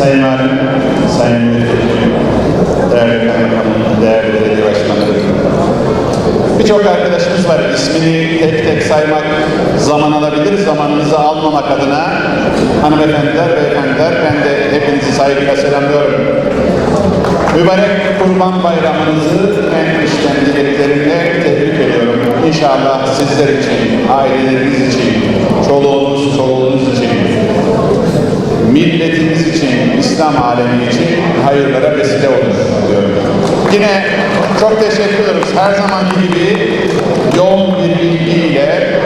Sayın Valim, Sayın değerli kaymakamım, değerli belediye başkanları. Birçok arkadaşımız var. İsmini tek tek saymak zaman alabilir. Zamanınızı almamak adına hanımefendiler, beyefendiler ben de hepinizi saygıyla selamlıyorum. Mübarek Kurban Bayramınızı en içten dileklerimle tebrik ediyorum. İnşallah sizler için, aileleriniz için, çoluğunuz, çoluğunuz için, milletimiz için, İslam alemi için hayırlara vesile olur diyorum. Yine çok teşekkür ediyoruz. Her zamanki gibi yoğun bir ilgiyle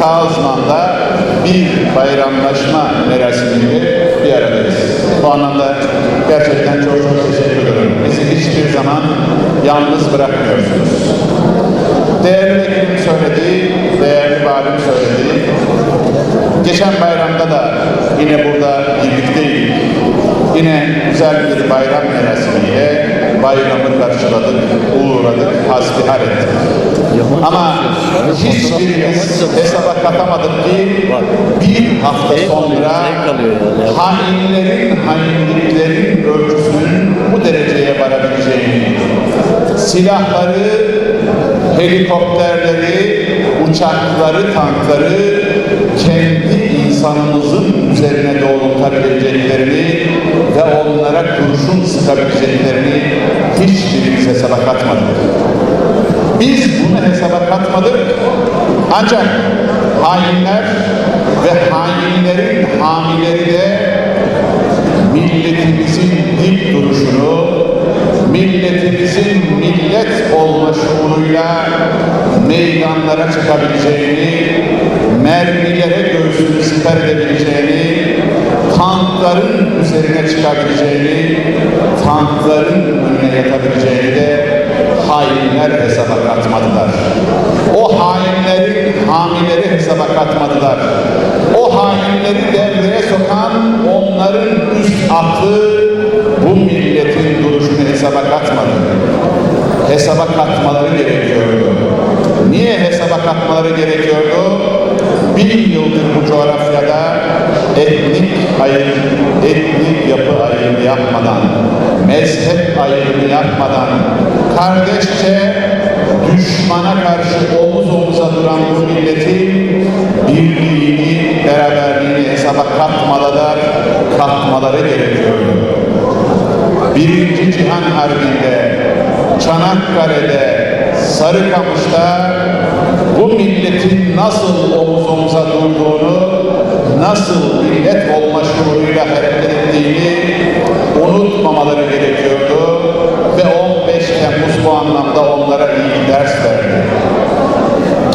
Kazman'da bir bayramlaşma merasimiyle bir aradayız. Bu anlamda gerçekten çok çok teşekkür ederim. Bizi hiçbir zaman yalnız bırakmıyorsunuz. Değerli vekilim söylediği, değerli valim söylediği, geçen bayramda da yine burada birlikteydik. Yine güzel bir bayram merasimiyle bayramı karşıladık, uğradık, hasbihal ettik. Ama hiçbirimiz hesaba katamadık ki bir hafta sonra hainlerin hainliklerin ölçüsünün bu dereceye varabileceğini, silahları, helikopterleri, uçakları, tankları kendi insanımızın üzerine doğrultabileceklerini ve onlara kurşun sıkabileceklerini hiçbirimiz hesaba katmadık. Biz bunu hesaba katmadık. Ancak hainler ve hainlerin hamileri de milletimizin dik duruşunu, milletimizin millet olma şuuruyla meydanlara çıkabileceğini, mermilere göğsünü siper edebileceğini, tankların üzerine çıkabileceğini, tankların önüne yatabileceğini de hainler hesaba katmadılar. O hainlerin hamileri hesaba katmadılar. O hainleri devreye sokan onların üst aklı bu milletin duruşunu hesaba katmadı. Hesaba katmaları gerekiyordu. Niye hesaba katmaları gerekiyordu? Bir yıldır bu coğrafyada etnik ayrım, etnik yapı ayrımı yapmadan, mezhep ayrımı yapmadan, kardeşçe düşmana karşı omuz omuza duran bu milletin birliğini, beraberliğini hesaba katmalılar, katmaları gerekiyordu. Birinci Cihan Harbi'nde, Çanakkale'de, Sarıkamış'ta bu milletin nasıl omuz omuza durduğunu, nasıl millet olma şuuruyla hareket ettiğini unutmamaları gerekiyordu ve 15 Temmuz bu anlamda onlara iyi bir ders verdi.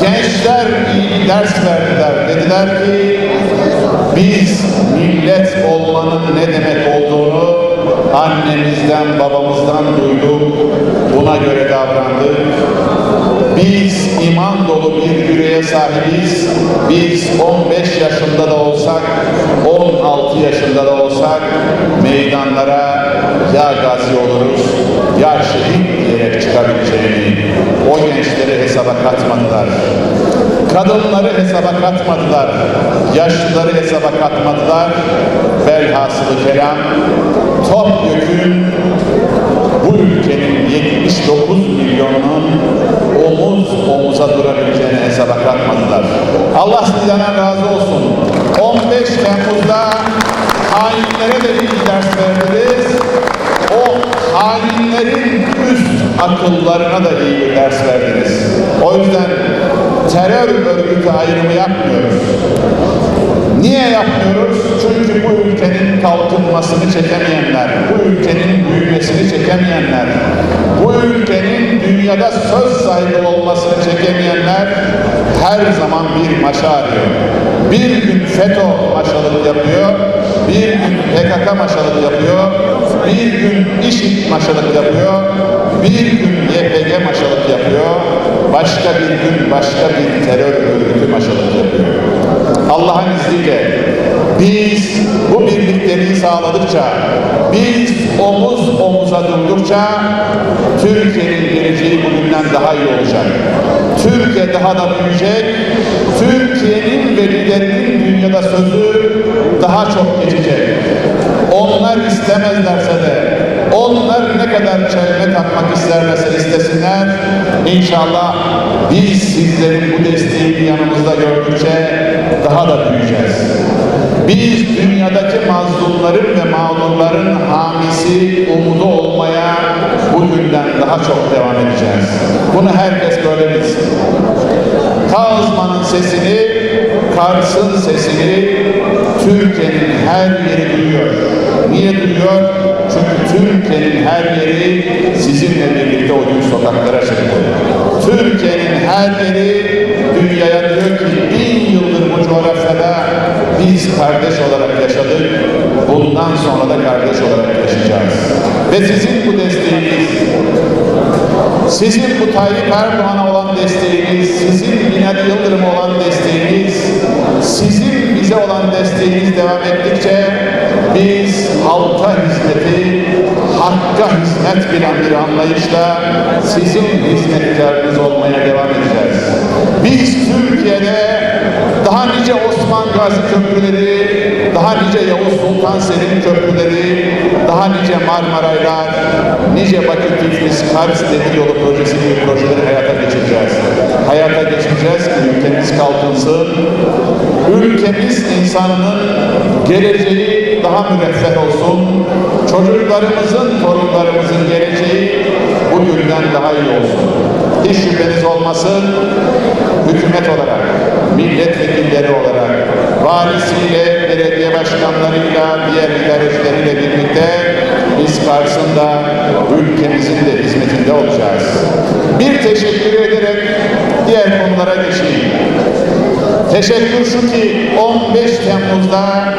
Gençler iyi bir ders verdiler. Dediler ki biz millet olmanın ne demek olduğunu annemizden, babamızdan duyduk. Buna göre davrandık. Biz iman dolu bir yüreğe sahibiz. Biz 15 yaşında da olsak, 16 yaşında da olsak meydanlara ya gazi oluruz ya şehit diyerek çıkabileceğini o gençleri hesaba katmadılar. Kadınları hesaba katmadılar. Yaşlıları hesaba katmadılar. Velhasılı kelam topyekün bu ülkenin 79 milyonunun omuz omuza durabileceğini hesaba katmadılar. Allah sizden razı olsun. 15 Temmuz'da hainlere de bir ders verdiniz. O hainlerin üst akıllarına da iyi bir ders verdiniz. O yüzden terör örgütü ayrımı yapmıyoruz. Niye yapmıyoruz? Çünkü bu ülkenin kalkınmasını çekemeyenler, bu ülkenin büyümesini çekemeyenler, bu ülkenin dünyada söz sahibi olmasını çekemeyenler her zaman bir maşa arıyor. Bir gün FETÖ maşalık yapıyor, bir gün PKK maşalık yapıyor, bir gün IŞİD maşalık yapıyor, bir gün YPG maşalık yapıyor, başka bir gün başka bir terör örgütü yapıyor. Allah'ın izniyle biz bu birlikteliği sağladıkça, biz omuz omuza durdukça Türkiye'nin geleceği bugünden daha iyi olacak. Türkiye daha da büyüyecek. Türkiye'nin ve liderinin dünyada sözü daha çok geçecek. Onlar istemezlerse de, onlar ne kadar çelme takmak isterlerse istesinler, inşallah biz sizlerin bu desteğini yanımızda gördükçe daha da büyüyeceğiz. Biz dünyadaki mazlumların ve mağdurların hamisi, umudu olmaya bugünden daha çok devam edeceğiz. Bunu herkes böyle bilsin. Kazmanın sesini, Kars'ın sesini Türkiye'nin her yeri duyuyor. Niye duyuyor? Çünkü Türkiye'nin her yeri sizinle birlikte o gün sokaklara çıktı. Türkiye'nin her yeri dünyaya diyor ki bin yıldır bu coğrafyada biz kardeş olarak yaşadık. Bundan sonra da kardeş olarak yaşayacağız. Ve sizin bu desteğiniz, sizin bu Tayyip Erdoğan'a olan desteğiniz, sizin Binali Yıldırım'a olan desteğiniz, olan desteğiniz devam ettikçe biz halka hizmeti, hakka hizmet bilen bir anlayışla sizin hizmetkarınız olmaya devam edeceğiz. Biz Türkiye'de daha nice Osman Gazi köprüleri, daha nice Yavuz Sultan Selim köprüleri, daha nice Marmaraylar, nice Bakü Tiflis Kars Demir Yolu projesi gibi projeleri hayata geçireceğiz. Hayata geçireceğiz ki ülkemiz kalkınsın, ülkemiz insanının geleceği daha müreffeh olsun, çocuklarımızın, torunlarımızın geleceği bugünden daha iyi olsun. Hiç şüpheniz olmasın, hükümet olarak, milletvekilleri olarak, valisiyle, belediye başkanlarıyla, diğer idarecileriyle birlikte biz karşısında ülkemizin de hizmetinde olacağız. Bir teşekkür ederek diğer konulara geçeyim. Teşekkür şu ki 15 Temmuz'da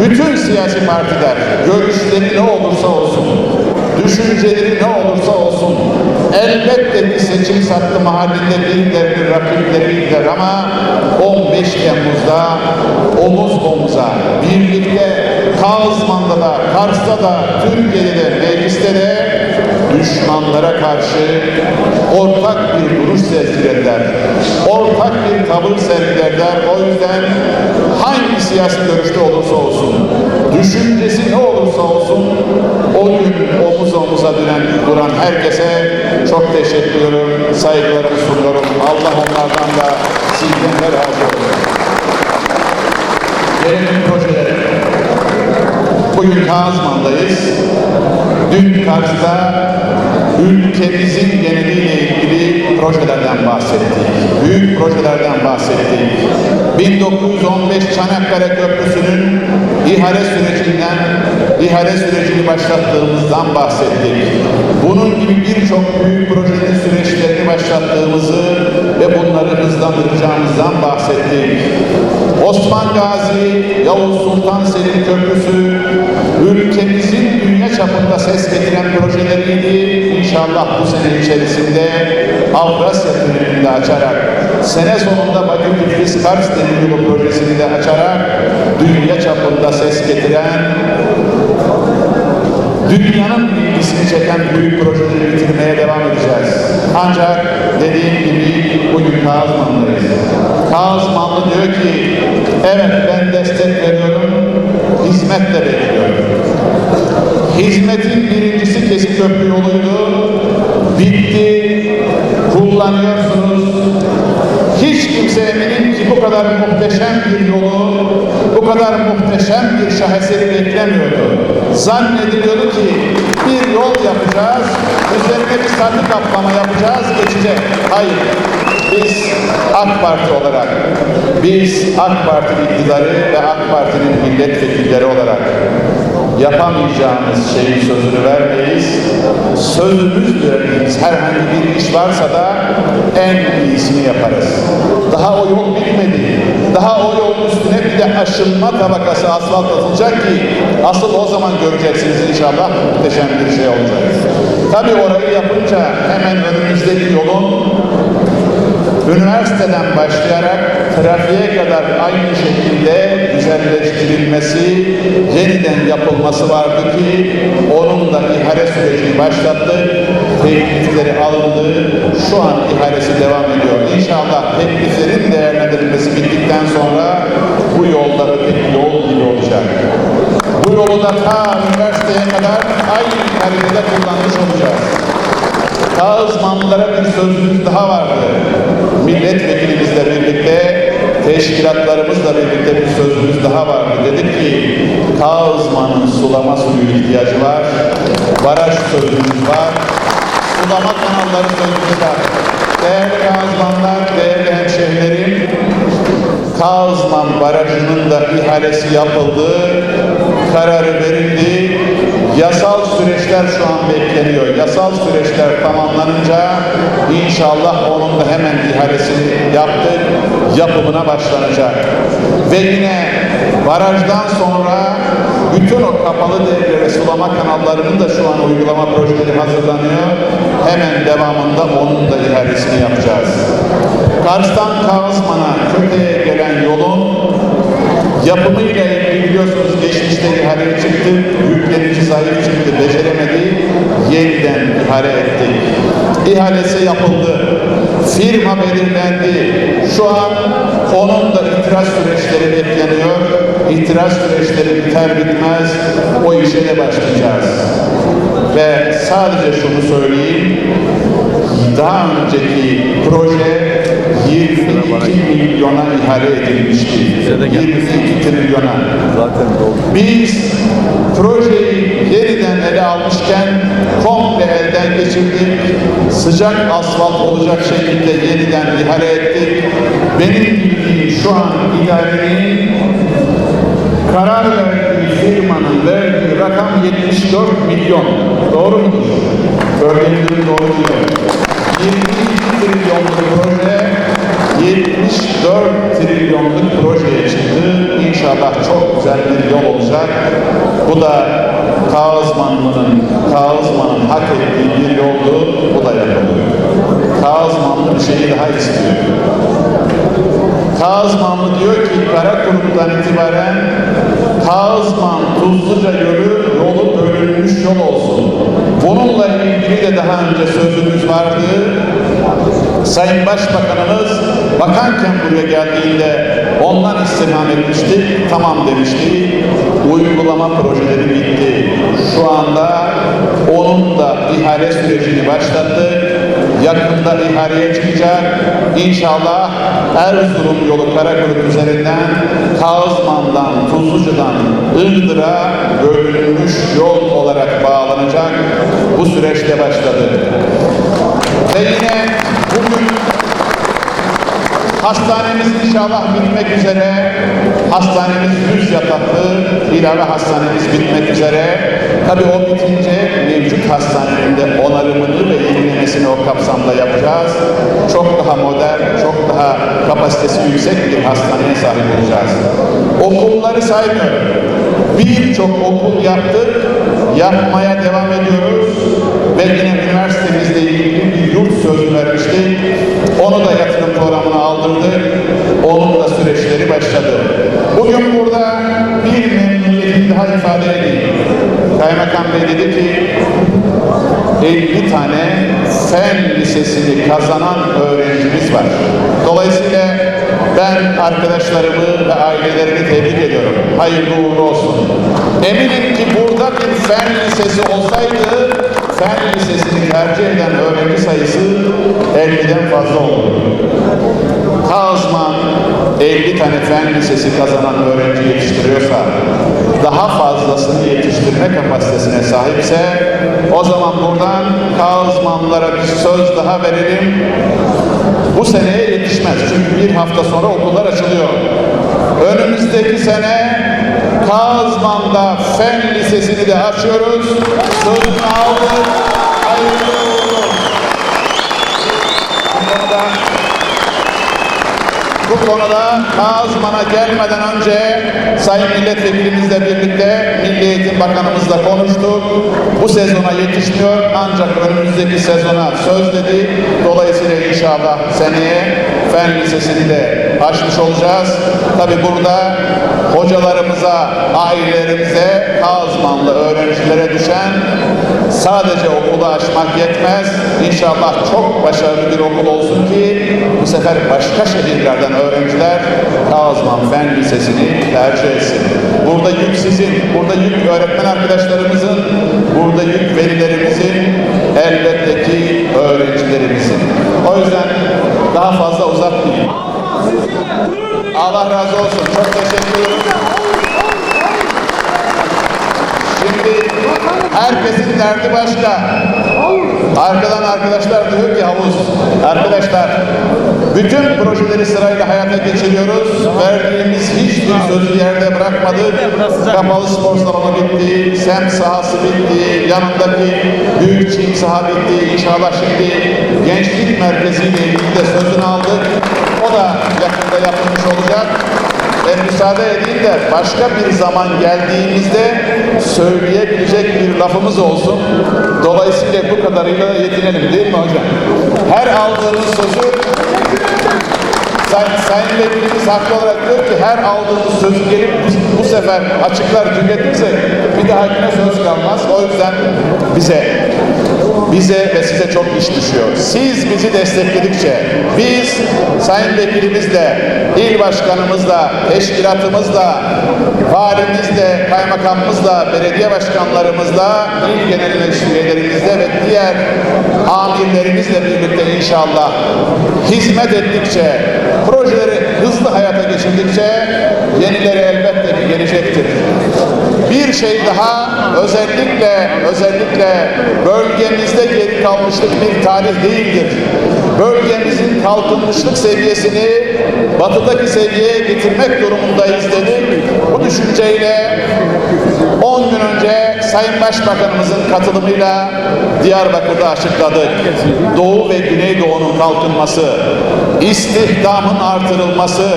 bütün siyasi partiler görüşleri ne olursa olsun, düşünceleri ne olursa olsun elbette bir seçim sattı mahallinde birilerinin rakipleriyle ama 15 Temmuz'da omuz omuza birlikte Kağızman'da da, Kars'ta da, Türkiye'de de, mecliste de düşmanlara karşı ortak bir duruş sergilerler. Ortak bir tavır sergilerler. O yüzden hangi siyasi görüşte olursa olsun, düşüncesi ne olursa olsun o gün omuz omuza duran, duran herkese çok teşekkür ediyorum. Saygılarımı sunuyorum. Allah onlardan da sizden de razı olsun. Gelelim projelere. Bugün Kazman'dayız. Dün Kars'ta ülkemizin geneliyle ilgili projelerden bahsettik. Büyük projelerden bahsettik. 1915 Çanakkale Köprüsü'nün ihale sürecinden, ihale sürecini başlattığımızdan bahsettik. Bunun gibi birçok büyük projenin süreçlerini başlattığımızı ve bunları hızlandıracağımızdan bahsettik. Osman Gazi, Yavuz Sultan Selim Köprüsü, ülkemizin dünya çapında ses getiren projeleriydi. İnşallah bu sene içerisinde Avrasya Tüneli'ni de açarak, sene sonunda Bakü Tiflis Kars Demiryolu projesini de açarak dünya çapında ses getiren dünyanın ilgisini çeken büyük projeleri bitirmeye devam edeceğiz. Ancak dediğim gibi bugün Kazman'dayız. Kazmanlı diyor ki, evet ben destek veriyorum, hizmet de bekliyorum. Hizmetin birincisi kesik köprü yoluydu. Bitti, kullanıyorsunuz. Hiç kimse eminim ki bu kadar muhteşem bir yolu, bu kadar muhteşem bir şaheseri beklemiyordu. Zannediliyordu ki bir yol yapacağız, üzerine bir sarı kaplama yapacağız, geçecek. Hayır. Biz AK Parti olarak, biz AK Parti iktidarı ve AK Parti'nin milletvekilleri olarak yapamayacağımız şeyin sözünü vermeyiz. Sözümüz verdiğimiz herhangi bir iş varsa da en iyisini yaparız. Daha o yol bitmedi. Daha o yolun üstüne bir de aşınma tabakası asfalt atılacak ki asıl o zaman göreceksiniz inşallah muhteşem bir şey olacak. Tabii orayı yapınca hemen önümüzdeki yolun üniversiteden başlayarak trafiğe kadar aynı şekilde güzelleştirilmesi, yeniden yapılması vardı ki onun da ihale sürecini başlattı. Teklifleri alındı. Şu an ihalesi devam ediyor. İnşallah tekliflerin değerlendirilmesi bittikten sonra bu yolda öteki yol gibi olacak. Bu yolu da ta üniversiteye kadar aynı kalitede kullanmış olacağız. Kağızmanlılara bir sözümüz daha vardı. Milletvekilimizle birlikte, teşkilatlarımızla birlikte bir sözümüz daha vardı. Dedik ki, Kağızman'ın sulama suyu ihtiyacı var, baraj sözümüz var, sulama kanalları sözümüz var. Değerli Kağızmanlar, değerli hemşehrilerim, Kağızman Barajı'nın da ihalesi yapıldı, kararı verildi. Yasal süreçler şu an bekleniyor. Yasal süreçler tamamlanınca inşallah onun da hemen ihalesini yaptık, yapımına başlanacak. Ve yine barajdan sonra bütün o kapalı devre sulama kanallarının da şu an uygulama projeleri hazırlanıyor. Hemen devamında onun da ihalesini yapacağız. Kars'tan Kağızman'a, Köte'ye gelen yolun yapımıyla ilgili geçmişte ihale çıktı, yüklenici zayıf çıktı, beceremedi, yeniden ihale ettik. İhalesi yapıldı, firma belirlendi. Şu an onun da itiraz süreçleri bekleniyor. İtiraz süreçleri biter bitmez o işe de başlayacağız. Ve sadece şunu söyleyeyim, daha önceki proje 22 milyona ihale edilmişti. 22 trilyona. Zaten doldu. Biz projeyi yeniden ele almışken komple elden geçirdik. Sıcak asfalt olacak şekilde yeniden ihale ettik. Benim bildiğim şu an idarenin karar verdiği firmanın verdiği rakam 74 milyon. Doğru mudur? Gördüğünüz doğru diyor. 22 trilyonluk proje 74 trilyonluk projeye çıktı. İnşallah çok güzel bir yol olacak. Bu da Kağızmanlı'nın, Kağızman'ın hak ettiği bir yoldu. Bu da yapılıyor. Kağızmanlı bir şeyi daha istiyor. Kağızmanlı diyor ki Karakuruk'tan itibaren Kağızman Tuzluca yolu, yolu bölünmüş yol olsun. Bununla ilgili de daha önce sözümüz vardı. Sayın Başbakanımız bakanken buraya geldiğinde ondan istirham etmişti. Tamam demişti. Uygulama projeleri bitti. Şu anda onun da ihale sürecini başlattık. Yakında ihaleye çıkacak. İnşallah Erzurum yolu Karakuyruk üzerinden Kağızman'dan, Tuzluca'dan Iğdır'a bölünmüş yol olarak bağlanacak. Bu süreçte başladı. Ve yine Hastanemiz inşallah bitmek üzere. Hastanemiz 100 yataklı ilave hastanemiz bitmek üzere. Tabii o bitince mevcut hastanenin de onarımını ve yenilemesini o kapsamda yapacağız. Çok daha modern, çok daha kapasitesi yüksek bir hastaneye sahip olacağız. Okulları saymıyorum. Birçok okul yaptık, yapmaya devam ediyoruz ve yine üniversitemizle ilgili bir yurt sözü vermiştik. Onu da yatırım programına aldırdık. Onun da süreçleri başladı. Bugün burada bir memnuniyeti daha ifade edeyim. Kaymakam Bey dedi ki 50 tane fen lisesini kazanan öğrencimiz var. Dolayısıyla ben arkadaşlarımı ve ailelerini tebrik ediyorum. Hayırlı uğurlu olsun. Eminim ki burada bir fen lisesi olsaydı fen lisesini tercih eden öğrenci sayısı 50'den fazla olurdu. Kazman 50 tane fen lisesi kazanan öğrenci yetiştiriyorsa, daha fazlasını yetiştirme kapasitesine sahipse, o zaman buradan Kazmanlara bir söz daha verelim. Bu seneye yetişmez. Çünkü bir hafta sonra okullar açılıyor. Önümüzdeki sene Kazman'da Fen Lisesi'ni de açıyoruz. Sözünü aldık. Hayırlı olsun. Bu konuda bu konuda Kazman'a gelmeden önce Sayın Milletvekilimizle birlikte Milli Eğitim Bakanımızla konuştuk. Bu sezona yetişmiyor ancak önümüzdeki sezona söz dedi. Dolayısıyla inşallah seneye Fen Lisesi'ni de açmış olacağız. Tabi burada hocalarımıza, ailelerimize, Kazmanlı öğrencilere düşen sadece okulu açmak yetmez. İnşallah çok başarılı bir okul olsun ki bu sefer başka şehirlerden öğrenciler Kazman Fen Lisesi'ni tercih etsin. Burada yük sizin, burada yük öğretmen arkadaşlarımızın, burada yük velilerimizin, elbette ki öğrencilerimizin. O yüzden daha fazla uzatmayayım. Allah razı olsun. Çok teşekkür ederim. Şimdi herkesin derdi başka. Arkadan arkadaşlar diyor ki havuz. Arkadaşlar bütün projeleri sırayla hayata geçiriyoruz. Verdiğimiz hiçbir sözü yerde bırakmadık. Kapalı spor salonu bitti, semt sahası bitti, yanındaki büyük çim saha bitti. İnşallah şimdi gençlik merkeziyle ilgili de sözünü aldık. O da yakında yapılmış olacak. Ve müsaade edin de başka bir zaman geldiğimizde söyleyebilecek bir lafımız olsun. Dolayısıyla bu kadarıyla yetinelim değil mi hocam? Her aldığınız sözü Say, Sayın Vekilimiz haklı olarak diyor ki her aldığımız sözü gelip bu, sefer açıklar tüketirsek bir dahakine söz kalmaz. O yüzden bize bize ve size çok iş düşüyor. Siz bizi destekledikçe biz Sayın Vekilimizle, il başkanımızla, teşkilatımızla, valimizle, kaymakamımızla, belediye başkanlarımızla, il genel meclis üyelerimizle ve diğer amirlerimizle birlikte inşallah hizmet ettikçe, projeleri hızlı hayata geçirdikçe yenileri elbette ki gelecektir. Bir şey daha özellikle özellikle bölgemizde geri kalmışlık bir tarih değildir. Bölgemizin kalkınmışlık seviyesini batıdaki seviyeye getirmek durumundayız dedik. Bu düşünceyle 10 gün önce Sayın Başbakanımızın katılımıyla Diyarbakır'da açıkladık. Doğu ve Güneydoğu'nun kalkınması, istihdamın artırılması,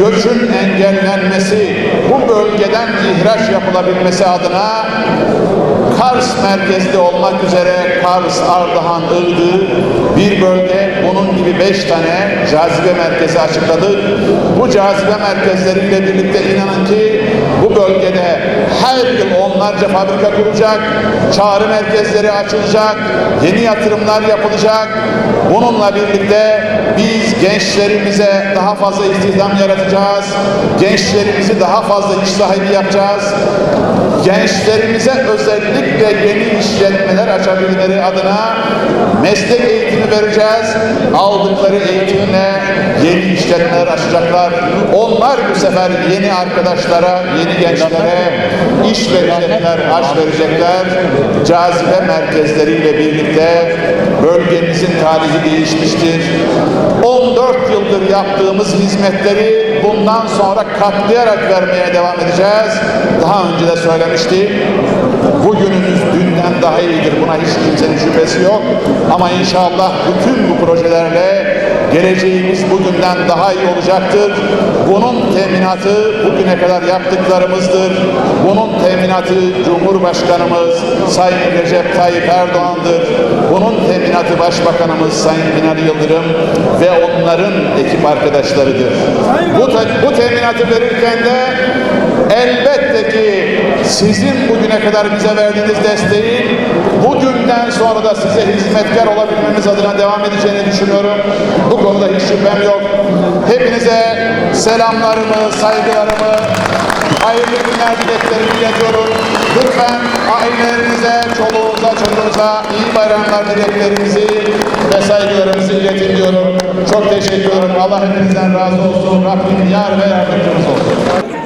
göçün engellenmesi, bu bölgeden ihraç yapılabilmesi adına Kars merkezli olmak üzere Kars, Ardahan, Iğdır bir bölge bunun gibi beş tane cazibe merkezi açıkladık. Bu cazibe merkezleriyle birlikte inanın ki bu bölgede her yıl onlarca fabrika kurulacak, çağrı merkezleri açılacak, yeni yatırımlar yapılacak. Bununla birlikte biz gençlerimize daha fazla istihdam yaratacağız. Gençlerimizi daha fazla iş sahibi yapacağız. Gençlerimize özellikle yeni işletmeler açabilmeleri adına meslek eğitimi vereceğiz. Aldıkları eğitimle yeni işletmeler açacaklar. Onlar bu sefer yeni arkadaşlara, yeni gençlere iş verecekler, aş verecekler. Cazibe merkezleriyle birlikte bölgemizin tarihi değişmiştir. 14 yıldır yaptığımız hizmetleri bundan sonra katlayarak vermeye devam edeceğiz. Daha önce de söylemiştim. Bugünümüz dünden daha iyidir. Buna hiç kimsenin şüphesi yok. Ama inşallah bütün bu projelerle geleceğimiz bugünden daha iyi olacaktır. Bunun teminatı bugüne kadar yaptıklarımızdır. Bunun teminatı Cumhurbaşkanımız Sayın Recep Tayyip Erdoğan'dır. Bunun teminatı Başbakanımız Sayın Binali Yıldırım ve onların ekip arkadaşlarıdır. Bu, bu teminatı verirken de elbette ki sizin bugüne kadar bize verdiğiniz desteğin bugünden sonra da size hizmetkar olabilmemiz adına devam edeceğini düşünüyorum. Bu konuda hiç şüphem yok. Hepinize selamlarımı, saygılarımı, hayırlı günler dileklerimi iletiyorum. Lütfen ailelerinize, çoluğunuza, çocuğunuza iyi bayramlar dileklerimizi ve saygılarımızı iletin diyorum. Çok teşekkür ederim. Allah hepinizden razı olsun. Rabbim yar ve yardımcımız olsun.